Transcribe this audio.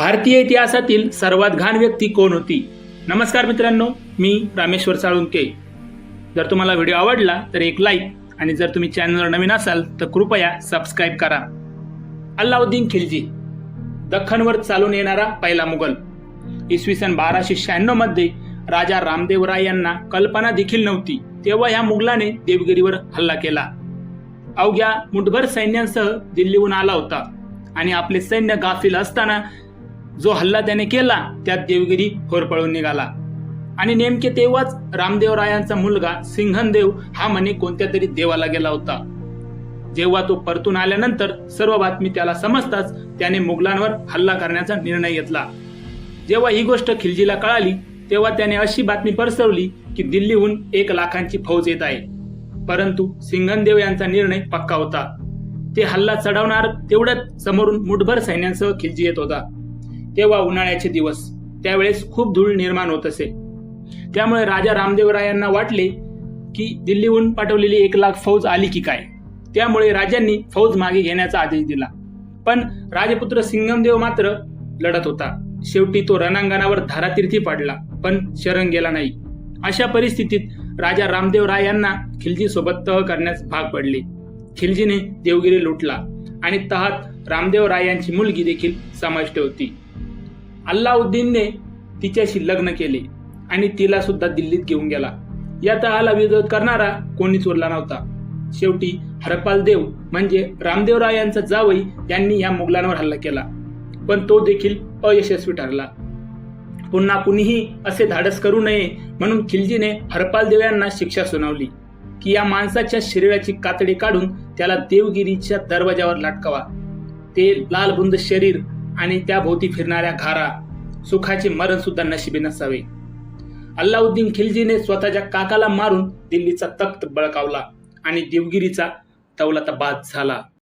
भारतीय इतिहासातील सर्वात घाण व्यक्ती कोण होती? नमस्कार मित्रांनो मी रामेश्वर साळुंके. जर तुम्हाला व्हिडिओ आवडला तर एक लाईक आणि जर तुम्ही चॅनलवर नवीन असाल तर कृपया सबस्क्राईब करा. अल्लाउद्दीन खिलजी दख्खनवर चालून येणारा पहिला मुघल. इसवी सन बाराशे शहाण्णवमध्ये राजा रामदेव राय यांना कल्पना देखील नव्हती. तेव्हा ह्या मुघलाने देवगिरीवर हल्ला केला. अवघ्या मुठभर सैन्यांसह दिल्लीहून आला होता आणि आपले सैन्य गाफील असताना जो हल्ला त्याने केला त्यात देवगिरी होरपळून निघाला. आणि नेमके तेव्हाच रामदेव रायांचा मुलगा सिंघनदेव हा म्हणे कोणत्या तरी देवाला गेला होता. जेव्हा तो परतून आल्यानंतर सर्व बातमी त्याला समजताच त्याने मुघलांवर हल्ला करण्याचा निर्णय घेतला. जेव्हा ही गोष्ट खिलजीला कळाली तेव्हा त्याने अशी बातमी पसरवली की दिल्लीहून एक लाखांची फौज येत आहे. परंतु सिंघनदेव यांचा निर्णय पक्का होता. ते हल्ला चढवणार तेवढ्यात समोरून मुठभर सैन्यांसह खिलजी येत होता. तेव्हा उन्हाळ्याचे दिवस त्यावेळेस खूप धूळ निर्माण होत असे. त्यामुळे राजा रामदेव राय यांना वाटले की दिल्लीहून पाठवलेली एक लाख फौज आली की काय? त्यामुळे राजांनी फौज मागे घेण्याचा आदेश दिला. पण राजपुत्र सिंगमदेव मात्र लढत होता. शेवटी तो रणांगणावर धारातीर्थी पाडला पण शरण गेला नाही. अशा परिस्थितीत राजा रामदेव राय यांना खिलजी सोबत तह करण्यास भाग पडले. खिलजीने देवगिरी लुटला आणि तहात रामदेव राय यांची मुलगी देखील समाविष्ट होती. अल्लाउद्दीनने तिच्याशी लग्न केले आणि तिला सुद्धा दिल्लीत घेऊन गेला. या तहाला विरोध करणारा कोणीच उरला नव्हता. शेवटी हरपाल देव म्हणजे रामदेव राय यांचा जावई यांनी या मुघलांवर हल्ला केला. पण तो देखील अयशस्वी ठरला. पुन्हा कुणीही असे धाडस करू नये म्हणून खिलजीने हरपाल देव यांना शिक्षा सुनावली की या माणसाच्या शरीराची कातडी काढून त्याला देवगिरीच्या दरवाजावर लटकावा. ते लालबुंद शरीर आणि त्याभोवती फिरणाऱ्या घारा सुखाचे मरण सुद्धा नशिबी नसावे. अल्लाउद्दीन खिलजीने स्वतःच्या काकाला मारून दिल्लीचा तख्त बळकावला आणि देवगिरीचा दौलताबाद झाला.